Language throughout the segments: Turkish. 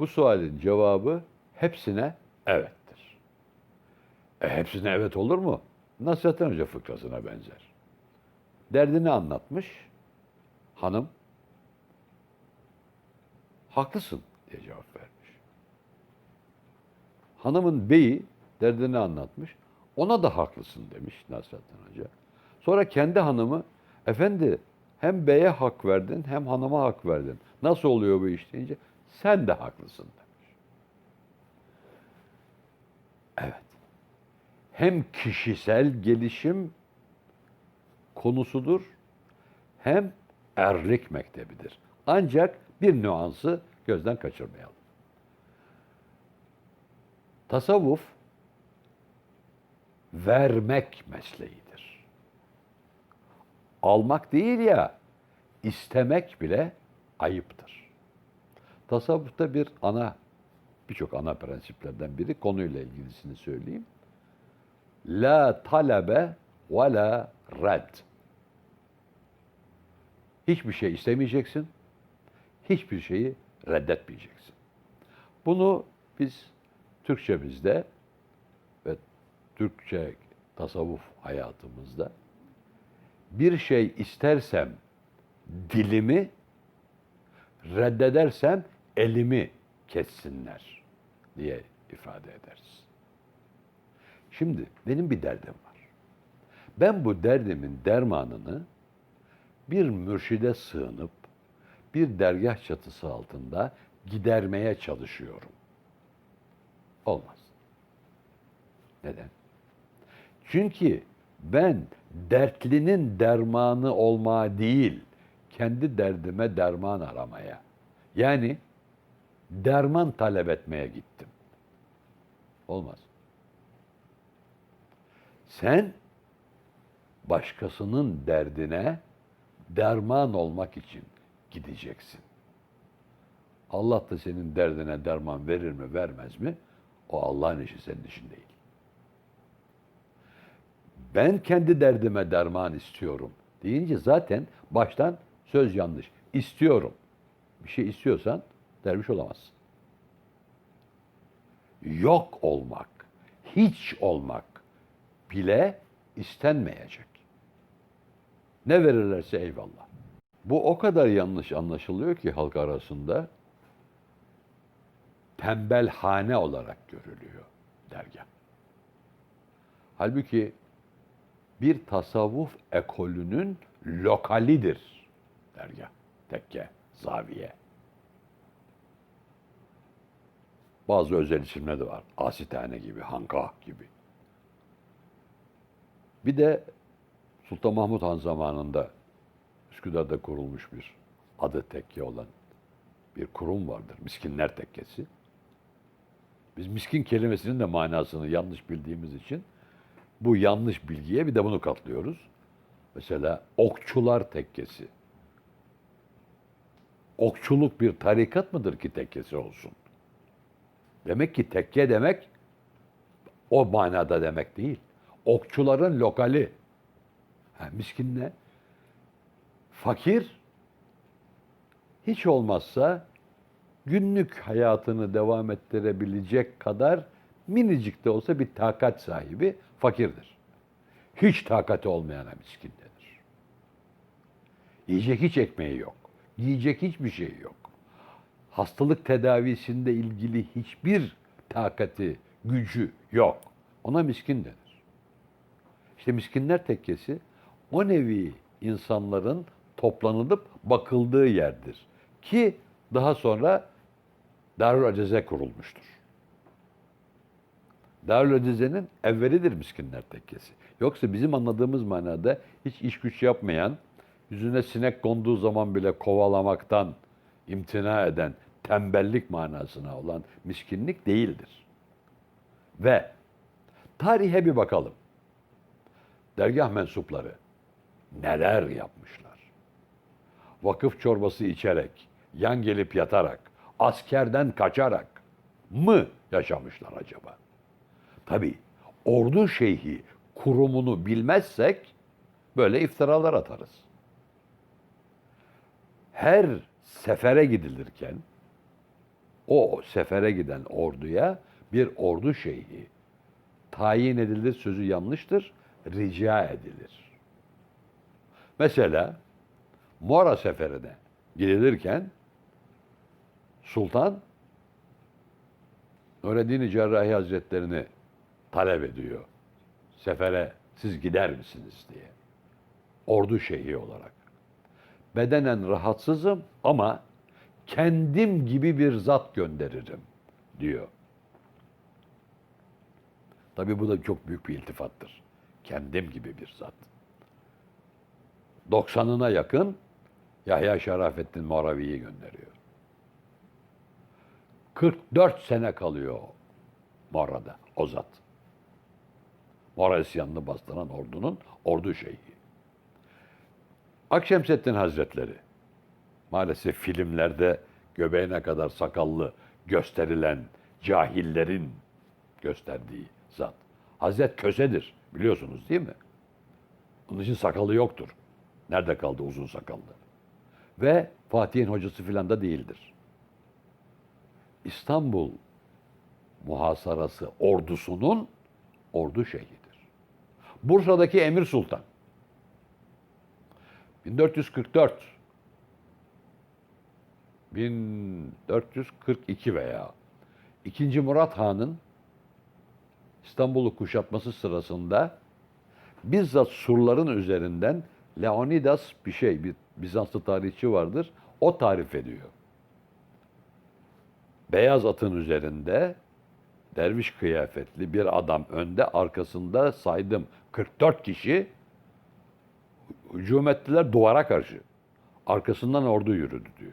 Bu sualin cevabı hepsine evettir. E hepsine evet olur mu? Nasrettin Hoca fıkrasına benzer. Derdini anlatmış. Hanım haklısın diye cevap vermiş. Hanımın beyi derdini anlatmış. Ona da haklısın demiş Nasrettin Hoca. Sonra kendi hanımı efendi hem beye hak verdin hem hanıma hak verdin. Nasıl oluyor bu iş deyince sen de haklısın demiş. Evet. Hem kişisel gelişim konusudur hem erlik mektebidir. Ancak bir nüansı gözden kaçırmayalım. Tasavvuf vermek mesleğidir. Almak değil ya, istemek bile ayıptır. Tasavvufta bir ana, birçok ana prensiplerden biri konuyla ilgilisini söyleyeyim. La talebe ve la red. Hiçbir şey istemeyeceksin, hiçbir şeyi reddetmeyeceksin. Bunu biz Türkçemizde ve Türkçe tasavvuf hayatımızda bir şey istersem dilimi, reddedersem elimi kessinler diye ifade ederiz. Şimdi benim bir derdim var. Ben bu derdimin dermanını bir mürşide sığınıp bir dergah çatısı altında gidermeye çalışıyorum. Olmaz. Neden? Çünkü ben dertlinin dermanı olmaya değil, kendi derdime derman aramaya, yani derman talep etmeye gittim. Olmaz. Sen başkasının derdine derman olmak için gideceksin. Allah da senin derdine derman verir mi, vermez mi? O Allah'ın işi senin işin değil. Ben kendi derdime derman istiyorum deyince zaten baştan söz yanlış. İstiyorum. Bir şey istiyorsan derviş olamazsın. Yok olmak, hiç olmak bile istenmeyecek. Ne verirlerse eyvallah. Bu o kadar yanlış anlaşılıyor ki halk arasında tembelhane olarak görülüyor dergah. Halbuki bir tasavvuf ekolünün lokalidir dergah, tekke, zaviye. Bazı özel isimleri de var. Asitane gibi, Hankah gibi. Bir de Sultan Mahmut Han zamanında Üsküdar'da kurulmuş bir adı tekke olan bir kurum vardır. Miskinler Tekkesi. Biz miskin kelimesinin de manasını yanlış bildiğimiz için bu yanlış bilgiye bir de bunu katlıyoruz. Mesela okçular tekkesi. Okçuluk bir tarikat mıdır ki tekkesi olsun? Demek ki tekke demek o manada demek değil. Okçuların lokali. Ha, miskin ne? Fakir hiç olmazsa günlük hayatını devam ettirebilecek kadar minicik de olsa bir takat sahibi fakirdir. Hiç takati olmayana miskin denir. Yiyecek hiç ekmeği yok. Giyecek hiçbir şey yok. Hastalık tedavisinde ilgili hiçbir takati, gücü yok. Ona miskin denir. İşte miskinler tekkesi o nevi insanların toplanılıp bakıldığı yerdir. Ki daha sonra Darül Aceze kurulmuştur. Darül Aceze'nin evvelidir miskinler tekkesi. Yoksa bizim anladığımız manada hiç iş güç yapmayan, yüzüne sinek konduğu zaman bile kovalamaktan imtina eden tembellik manasına olan miskinlik değildir. Ve tarihe bir bakalım. Dergah mensupları neler yapmışlar? Vakıf çorbası içerek, yan gelip yatarak, askerden kaçarak mı yaşamışlar acaba? Tabii ordu şeyhi kurumunu bilmezsek böyle iftiralar atarız. Her sefere gidilirken o sefere giden orduya bir ordu şeyhi tayin edilir sözü yanlıştır, rica edilir. Mesela Mora seferine gidilirken Sultan Nureddin Cerrahi Hazretlerini talep ediyor. Sefere siz gider misiniz diye. Ordu şeyhi olarak. Bedenen rahatsızım ama kendim gibi bir zat gönderirim diyor. Tabii bu da çok büyük bir iltifattır. Kendim gibi bir zat. 90'ına yakın Yahya Şerafettin Moravi'yi gönderiyor. 44 sene kalıyor Mora'da o zat. Mora isyanını bastıran ordunun ordu şeyhi. Akşemseddin Hazretleri maalesef filmlerde göbeğine kadar sakallı gösterilen cahillerin gösterdiği zat. Hazret Köse'dir biliyorsunuz değil mi? Onun için sakalı yoktur. Nerede kaldı uzun sakallı? Ve Fatih'in hocası filan da değildir. İstanbul muhasarası ordusunun ordu şeyhidir. Bursa'daki Emir Sultan 1444 1442 veya 2. Murat Han'ın İstanbul'u kuşatması sırasında bizzat surların üzerinden Leonidas bir şey, bir Bizanslı tarihçi vardır. O tarif ediyor. Beyaz atın üzerinde derviş kıyafetli bir adam önde, arkasında saydım 44 kişi hücum ettiler duvara karşı. Arkasından ordu yürüdü diyor.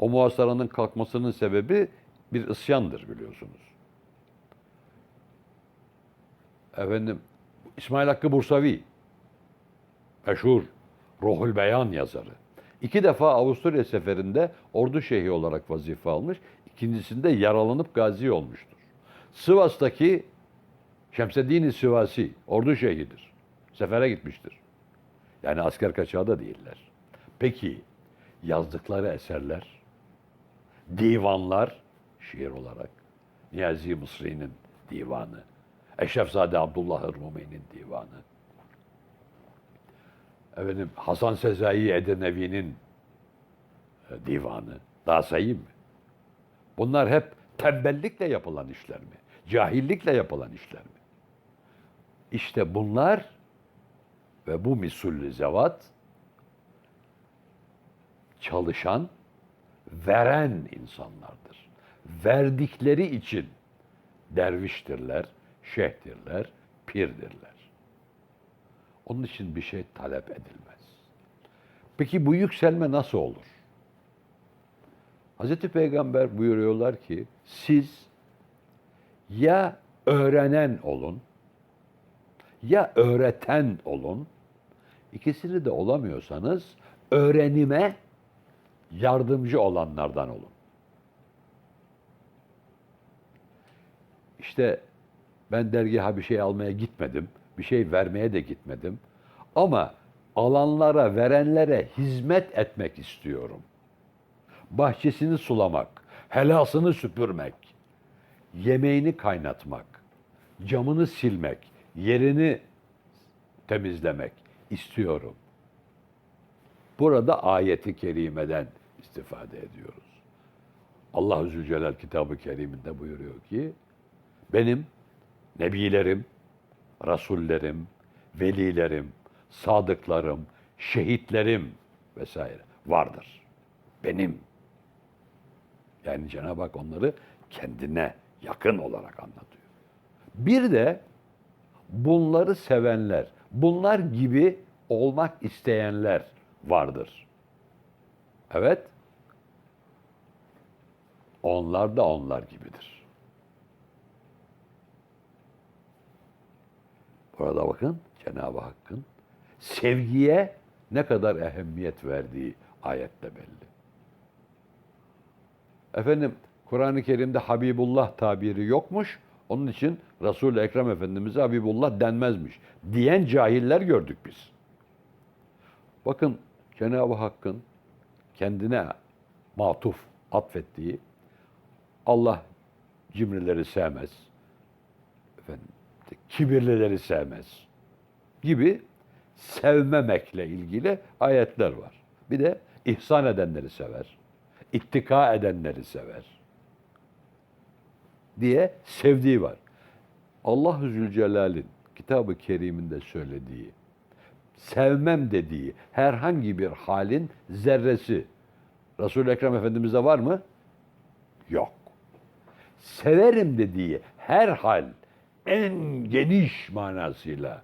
O muhasaranın kalkmasının sebebi bir isyandır biliyorsunuz. Efendim İsmail Hakkı Bursavi meşhur Ruhul Beyan yazarı. İki defa Avusturya seferinde ordu şeyhi olarak vazife almış. İkincisinde yaralanıp gazi olmuştur. Sivas'taki Şemseddin Sivasi ordu şeyhidir. Sefere gitmiştir. Yani asker kaçağı da değiller. Peki yazdıkları eserler, divanlar şiir olarak Niyazi Mısri'nin divanı, Eşrefzade Abdullah Rumi'nin divanı, efendim Hasan Sezai Edenevi'nin e, divanı. Daha sayayım mı? Bunlar hep tembellikle yapılan işler mi? Cahillikle yapılan işler mi? İşte bunlar ve bu misullü zevat çalışan, veren insanlardır. Verdikleri için derviştirler, şeyhtirler, pirdirler. Onun için bir şey talep edilmez. Peki bu yükselme nasıl olur? Hazreti Peygamber buyuruyorlar ki siz ya öğrenen olun ya öğreten olun. İkisini de olamıyorsanız öğrenime yardımcı olanlardan olun. İşte ben dergaha bir şey almaya gitmedim. Bir şey vermeye de gitmedim. Ama alanlara, verenlere hizmet etmek istiyorum. Bahçesini sulamak, helasını süpürmek, yemeğini kaynatmak, camını silmek, yerini temizlemek istiyorum. Burada ayeti kerimeden istifade ediyoruz. Allah Zülcelal kitabı keriminde buyuruyor ki benim nebilerim, rasullerim, velilerim, sadıklarım, şehitlerim vesaire vardır. Benim. Yani Cenab-ı Hak onları kendine yakın olarak anlatıyor. Bir de bunları sevenler, bunlar gibi olmak isteyenler vardır. Evet. Onlar da onlar gibidir. Burada bakın Cenab-ı Hakk'ın sevgiye ne kadar ehemmiyet verdiği ayette belli. Efendim Kur'an-ı Kerim'de Habibullah tabiri yokmuş. Onun için Resul-i Ekrem Efendimiz'e Habibullah denmezmiş. Diyen cahiller gördük biz. Bakın Cenab-ı Hakk'ın kendine matuf atfettiği Allah cimrileri sevmez. Efendim, kibirlileri sevmez. Gibi sevmemekle ilgili ayetler var. Bir de ihsan edenleri sever. ittika edenleri sever. Diye sevdiği var. Allah-u Zülcelal'in kitabı keriminde söylediği, sevmem dediği herhangi bir halin zerresi Resul-i Ekrem Efendimiz'de var mı? Yok. Severim dediği her hal en geniş manasıyla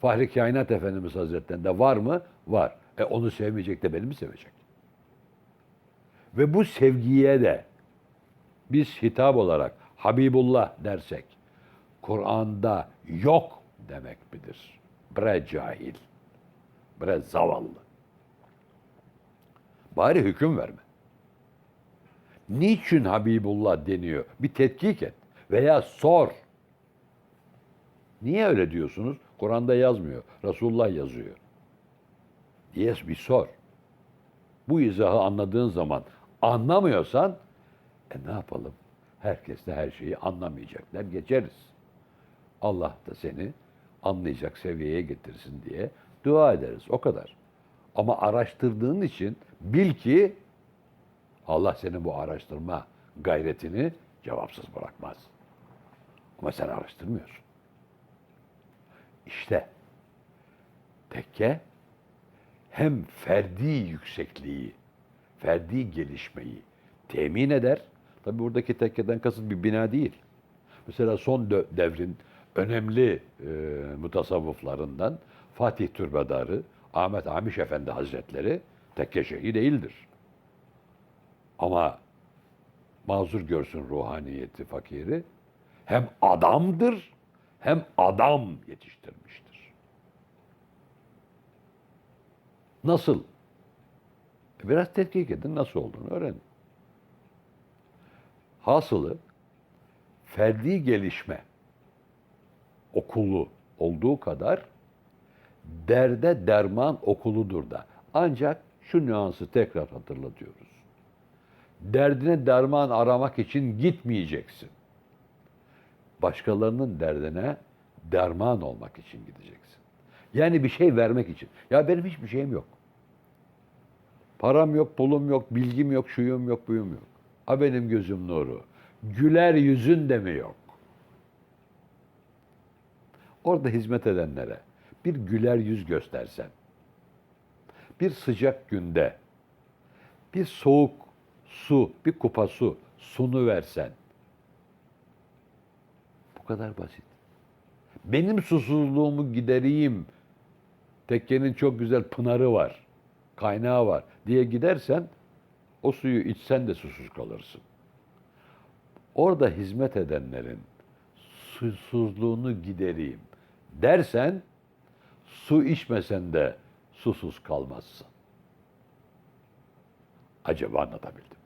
Fahri Kainat Efendimiz Hazretleri'nde var mı? Var. E onu sevmeyecek de beni mi sevecek? Ve bu sevgiye de biz hitap olarak Habibullah dersek Kur'an'da yok demek midir? Bre cahil, bre zavallı. Bari hüküm verme. Niçin Habibullah deniyor? Bir tetkik et veya sor. Niye öyle diyorsunuz? Kur'an'da yazmıyor. Resulullah yazıyor. Diye bir sor. Bu izahı anladığın zaman anlamıyorsan e ne yapalım? Herkes de her şeyi anlamayacaklar. Geçeriz. Allah da seni anlayacak seviyeye getirsin diye dua ederiz. O kadar. Ama araştırdığın için bil ki Allah senin bu araştırma gayretini cevapsız bırakmaz. Ama sen araştırmıyorsun. İşte tekke hem ferdi yüksekliği, ferdi gelişmeyi temin eder. Tabi buradaki tekkeden kasıt bir bina değil. Mesela son devrin önemli e, mutasavvıflarından Fatih Türbedarı Ahmet Amiş Efendi Hazretleri tekke şeyhi değildir. Ama mazur görsün ruhaniyeti fakiri hem adamdır hem adam yetiştirmiştir. Nasıl? E, Biraz tetkik edin nasıl olduğunu öğrenin. Hasılı ferdi gelişme okulu olduğu kadar derde derman okuludur da. Ancak şu nüansı tekrar hatırlatıyoruz. Derdine derman aramak için gitmeyeceksin. Başkalarının derdine derman olmak için gideceksin. Yani bir şey vermek için. Ya benim hiçbir şeyim yok. Param yok, pulum yok, bilgim yok, şuyum yok, buyum yok. Ha benim gözüm nuru. Güler yüzün de mi yok? Orada hizmet edenlere bir güler yüz göstersen, bir sıcak günde bir soğuk su, bir kupa su sunu versen, bu kadar basit. Benim susuzluğumu gidereyim, tekkenin çok güzel pınarı var, kaynağı var diye gidersen, o suyu içsen de susuz kalırsın. Orada hizmet edenlerin susuzluğunu gidereyim dersen su içmesen de susuz kalmazsın. Acaba anlatabildim.